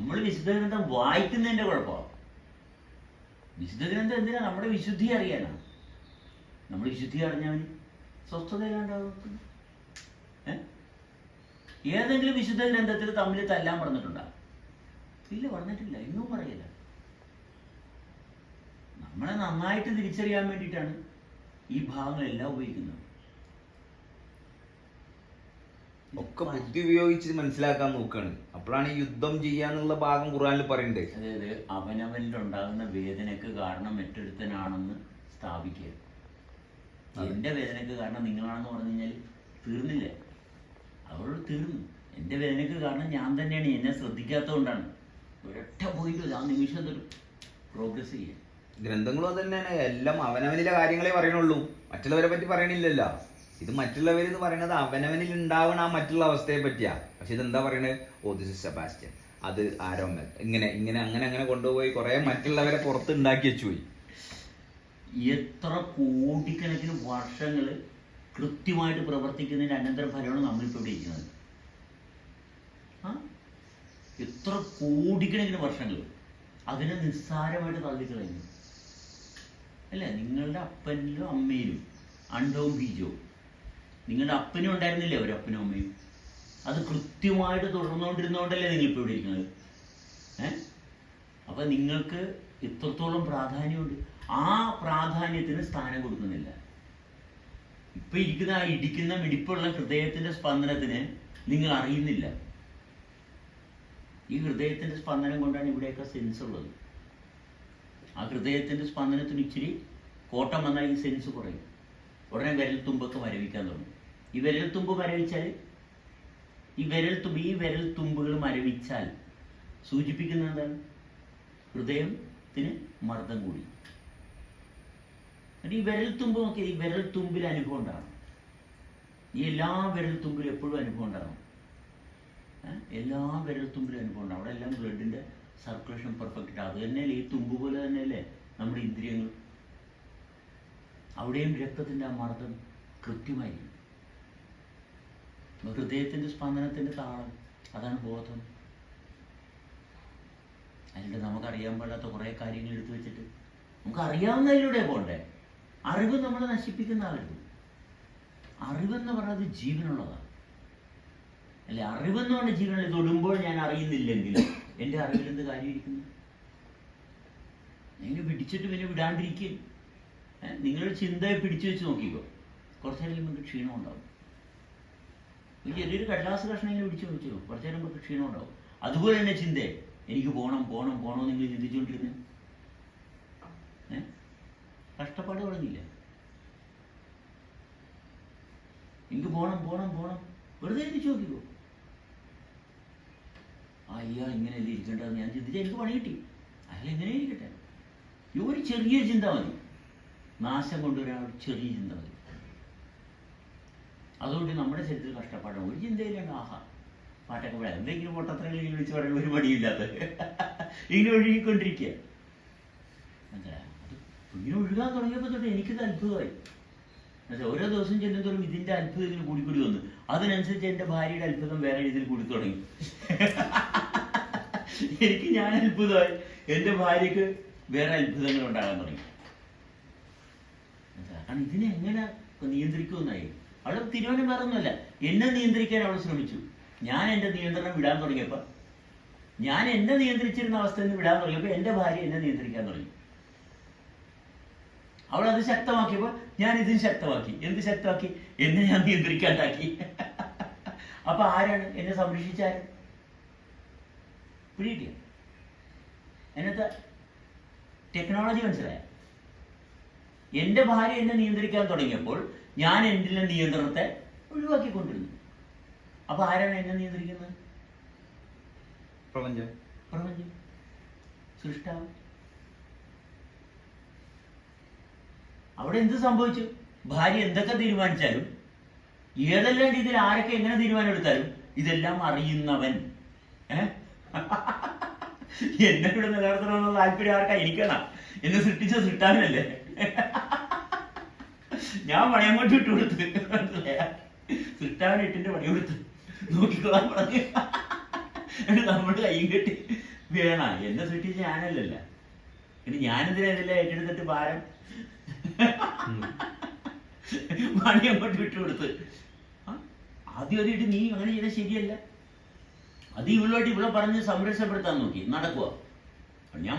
നമ്മൾ വിശുദ്ധ ഗ്രന്ഥം വായിക്കുന്നതിന്റെ കുഴപ്പമാണ് വിശുദ്ധ ഗ്രന്ഥം എന്തിനാ? നമ്മുടെ വിശുദ്ധി അറിയാനാണ് നമ്മൾ വിശുദ്ധി അറിഞ്ഞാൽ സ്വസ്ഥതയില്ലാണ്ടാവും ഏ? ഏതെങ്കിലും വിശുദ്ധ ഗ്രന്ഥത്തിൽ തമ്മിൽ തല്ലാൻ പറഞ്ഞിട്ടുണ്ടോ? ഇല്ല പറഞ്ഞിട്ടില്ല. ഇന്നും പറയില്ല. നമ്മളെ നന്നായിട്ട് തിരിച്ചറിയാൻ വേണ്ടിയിട്ടാണ് ഈ ഭാഗങ്ങളെല്ലാം ഉപയോഗിക്കുന്നത്. ഒക്കെ ബുദ്ധി ഉപയോഗിച്ച് മനസ്സിലാക്കാൻ നോക്കുകയാണ് അപ്പോഴാണ് ഈ യുദ്ധം ചെയ്യാന്നുള്ള ഭാഗം ഖുറാനിൽ പറയണ്ടേ. അതായത് അവനവനിൽ ഉണ്ടാകുന്ന വേദനയ്ക്ക് കാരണം മറ്റൊരുത്തനാണെന്ന് സ്ഥാപിക്കുക. എന്റെ വേദനയ്ക്ക് കാരണം നിങ്ങളാണെന്ന് പറഞ്ഞു കഴിഞ്ഞാൽ തീർന്നില്ലേ. അവരോട് തീർന്നു. എന്റെ വേദനയ്ക്ക് കാരണം ഞാൻ തന്നെയാണ്. എന്നെ ശ്രദ്ധിക്കാത്തതുകൊണ്ടാണ്. ഒരൊറ്റ പോയിന്റ് ആ നിമിഷം തൊട്ട് പ്രോഗ്രസ് ചെയ്യാം ഗ്രന്ഥങ്ങളും അത് തന്നെയാണ്. എല്ലാം അവനവനിലെ കാര്യങ്ങളെ പറയണുള്ളൂ മറ്റുള്ളവരെ പറ്റി പറയണില്ലല്ലോ. ഇത് മറ്റുള്ളവർ എന്ന് പറയുന്നത് അവനവനിൽ ഉണ്ടാവുന്ന ആ മറ്റുള്ള അവസ്ഥയെ പറ്റിയാ. പക്ഷെ ഇതെന്താ പറയണത് ഓ ദിസ് ഇസ് സെബാസ്റ്റ്യൻ അത് ആരോമൽ ഇങ്ങനെ ഇങ്ങനെ അങ്ങനെ അങ്ങനെ കൊണ്ടുപോയി കുറെ മറ്റുള്ളവരെ പുറത്ത് ഉണ്ടാക്കി വെച്ചു പോയി. എത്ര കോടിക്കണക്കിന് വർഷങ്ങൾ കൃത്യമായിട്ട് പ്രവർത്തിക്കുന്നതിന്റെ അനന്തര ഫലമാണ് നമ്മളിപ്പോൾ ഇവിടെ ഇരിക്കുന്നത്? എത്ര കോടിക്കണക്കിന് വർഷങ്ങൾ അതിനെ നിസ്സാരമായിട്ട് തള്ളിക്കളഞ്ഞു അല്ലേ? നിങ്ങളുടെ അപ്പനിലും അമ്മയിലും അണ്ടവും ബീജവും. നിങ്ങളുടെ അപ്പനും ഉണ്ടായിരുന്നില്ലേ? ഒരു അപ്പനും അമ്മയും. അത് കൃത്യമായിട്ട് തുടർന്നുകൊണ്ടിരുന്നോണ്ടല്ലേ നിങ്ങൾ ഇപ്പോൾ ഇവിടെ ഇരിക്കുന്നത്. ഏ? അപ്പൊ നിങ്ങൾക്ക് ഇത്രത്തോളം പ്രാധാന്യമുണ്ട്. ആ പ്രാധാന്യത്തിന് സ്ഥാനം കൊടുക്കുന്നില്ല. ഇപ്പൊ ഇരിക്കുന്ന ആ ഇടിക്കുന്ന മിടിപ്പുള്ള ഹൃദയത്തിന്റെ സ്പന്ദനത്തിന് നിങ്ങൾ അറിയുന്നില്ല. ഈ ഹൃദയത്തിന്റെ സ്പന്ദനം കൊണ്ടാണ് ഇവിടെയൊക്കെ സെൻസ് ഉള്ളത്. ആ ഹൃദയത്തിന്റെ സ്പന്ദനത്തിന് ഇച്ചിരി കോട്ടം വന്നാൽ ഈ സെൻസ് കുറയും. ഉടനെ വിരൽ തുമ്പൊക്കെ മരവിക്കാൻ തുടങ്ങും. ഈ വിരൽ തുമ്പ് മരവിച്ചാൽ ഈ വിരൽ തുമ്പ് ഈ വിരൽ തുമ്പുകൾ മരവിച്ചാൽ സൂചിപ്പിക്കുന്നത് എന്താണ്? ഹൃദയത്തിന് മർദ്ദം കൂടി. ഈ വിരൽ തുമ്പ് നോക്കി ഈ വിരൽ തുമ്പിൽ അനുഭവം ഉണ്ടാകണം ഈ എല്ലാ വിരൽ തുമ്പിലും എപ്പോഴും അനുഭവം ഉണ്ടാകണം എല്ലാ വിരൽ തുമ്പിലും അനുഭവം ഉണ്ടാകും അവിടെ എല്ലാം ബ്ലഡിന്റെ സർക്കുലേഷൻ പെർഫെക്റ്റ് അത് തന്നെയല്ലേ ഈ തുമ്പ് പോലെ തന്നെയല്ലേ നമ്മുടെ ഇന്ദ്രിയങ്ങൾ. അവിടെയും രക്തത്തിന്റെ ആ മർദ്ദം കൃത്യമായിരിക്കും. അപ്പൊ ഹൃദയത്തിന്റെ സ്പന്ദനത്തിന്റെ താളം. അതാണ് ബോധം. അതിലൂടെ നമുക്കറിയാൻ പാടാത്ത കുറേ കാര്യങ്ങൾ എടുത്തു വെച്ചിട്ട് നമുക്ക് അറിയാവുന്നതിലൂടെ പോണ്ടേ? അറിവ് നമ്മളെ നശിപ്പിക്കുന്ന ആളുകൾ അറിവെന്ന് പറയുന്നത് ജീവനുള്ളതാണ്. അല്ലെ? അറിവെന്ന് പറഞ്ഞ ജീവനുള്ള തൊടുമ്പോൾ ഞാൻ അറിയുന്നില്ലെങ്കിൽ. എന്റെ അറിവിൽ എന്ത് കാര്യമിരിക്കുന്നു നിങ്ങൾ പിടിച്ചിട്ട് പിന്നെ വിടാണ്ടിരിക്കും നിങ്ങളുടെ ചിന്തയെ പിടിച്ചു വെച്ച് നോക്കിക്കോ. കുറച്ചു നേരം നിങ്ങൾക്ക് ക്ഷീണം ഉണ്ടാവും ഒരു ചെറിയൊരു കടലാസ് കഷ്ണമെങ്കിലും പിടിച്ചു വെച്ചോ കുറച്ചു നേരം നമുക്ക് ക്ഷീണം ഉണ്ടാവും. അതുപോലെ തന്നെ ചിന്തയെ എനിക്ക് പോകണം പോകണം പോകണം നിങ്ങൾ ചിന്തിച്ചുകൊണ്ടിരുന്നു. ഏ? കഷ്ടപ്പാട് തുടങ്ങിയില്ല. എനിക്ക് പോകണം പോകണം പോകണം വെറുതെ ചിന്തിച്ചു നോക്കിക്കോ. അയ്യാ ഇങ്ങനെയല്ലേ ഇരിക്കേണ്ടതെന്ന് ഞാൻ ചിന്തിച്ചാൽ എനിക്ക് പണി കിട്ടി. അയാൾ ഇങ്ങനെ ഇരിക്കട്ടെ? ഈ ഒരു ചെറിയ ചിന്ത മതി. നാശം കൊണ്ടുവരാൻ ഒരു ചെറിയ ചിന്ത മതി. അതുകൊണ്ട് നമ്മുടെ ശരീരത്തിൽ കഷ്ടപ്പാടാണ് ഒരു ചിന്തയിലാണ് ആഹാ. പാട്ടൊക്കെ പാടാം. എന്തെങ്കിലും പൊട്ടത്തരങ്ങൾ ഇങ്ങനെ വിളിച്ച് പറയാൻ ഒരു മടിയില്ലാത്ത. ഇങ്ങനെ ഒഴുകിക്കൊണ്ടിരിക്കുക. അത്. ഇങ്ങനെ ഒഴുകാൻ തുടങ്ങിയപ്പോൾ തൊട്ട് എനിക്കത് അത്ഭുതമായി. എന്നുവെച്ചാൽ ഓരോ ദിവസം ചെല്ലുന്നതോറും ഇതിന്റെ അത്ഭുതം ഇതിന് കൂടിക്കൂടി വന്നു. അതിനനുസരിച്ച് എന്റെ ഭാര്യയുടെ അത്ഭുതം വേറെ രീതിയിൽ കൂടി തുടങ്ങി. എനിക്ക് ഞാൻ അത്ഭുതമായി. എന്റെ ഭാര്യക്ക് വേറെ അത്ഭുതങ്ങൾ ഉണ്ടാകാൻ തുടങ്ങി. മനസ്സിലായോ? കാരണം ഇതിനെ എങ്ങനെ നിയന്ത്രിക്കുമെന്നായി? അവളെ തീരുമാനം വേറൊന്നുമല്ല എന്നെ നിയന്ത്രിക്കാൻ അവൾ ശ്രമിച്ചു. ഞാൻ എന്റെ നിയന്ത്രണം വിടാൻ തുടങ്ങിയപ്പോൾ ഞാൻ എന്നെ നിയന്ത്രിച്ചിരുന്ന അവസ്ഥയിൽ നിന്ന് വിടാൻ തുടങ്ങിയപ്പോൾ എന്റെ ഭാര്യ എന്നെ നിയന്ത്രിക്കാൻ തുടങ്ങി. അവൾ അത് ശക്തമാക്കിയപ്പോ ഞാൻ ഇതിന് ശക്തമാക്കി. എന്ത് ശക്തമാക്കി? എന്നെ ഞാൻ നിയന്ത്രിക്കാണ്ടാക്കി. അപ്പൊ ആരാണ്? എന്നെ സംരക്ഷിച്ചാൽ പിടിയിട്ട് എന്നത്തെ ടെക്നോളജി മനസ്സിലായ? എന്റെ ഭാര്യ എന്നെ നിയന്ത്രിക്കാൻ തുടങ്ങിയപ്പോൾ ഞാൻ എന്റെ നിയന്ത്രണത്തെ ഒഴിവാക്കിക്കൊണ്ടിരുന്നു? അപ്പൊ ആരാണ് എന്നെ നിയന്ത്രിക്കുന്നത്? പ്രപഞ്ചം. പ്രപഞ്ചം. സൃഷ്ടാവ്. അവിടെ എന്ത് സംഭവിച്ചു? ഭാര്യ എന്തൊക്കെ തീരുമാനിച്ചാലും ഏതെല്ലാം രീതിയിൽ ആരൊക്കെ എങ്ങനെ തീരുമാനം എടുത്താലും ഇതെല്ലാം അറിയുന്നവൻ? എന്നെ ഇവിടെ നിലനിർത്തണമെന്നുള്ള താല്പര്യം ആർക്കാ? ഇരിക്കണം എന്നെ സൃഷ്ടിച്ച സൃഷ്ടാവിനല്ലേ? ഞാൻ പണിയങ്ങോട്ട് ഇട്ട് കൊടുത്ത്. സിട്ടാവിന് ഇട്ടിന്റെ പണി കൊടുത്ത്. നോക്കിക്കൊള്ളാൻ പറഞ്ഞു. എന്നിട്ട് നമ്മൾ കൈയും കെട്ടി. വേണ എന്നെ സൃഷ്ടിച്ച ഞാനല്ലല്ല. ഇനി ഞാനെന്തിനാ ഇതെല്ലാം ഏറ്റെടുത്തിട്ട് ഭാരം? പണി അങ്ങോട്ട് വിട്ടുകൊടുത്ത് ആദ്യം ആദ്യമായിട്ട് നീ അങ്ങനെ ചെയ്താൽ ശരിയല്ല. അത് ഇവളുമായിട്ട് ഇവിടെ പറഞ്ഞ് സംരക്ഷപ്പെടുത്താൻ നോക്കി. നടക്കുക ഞാൻ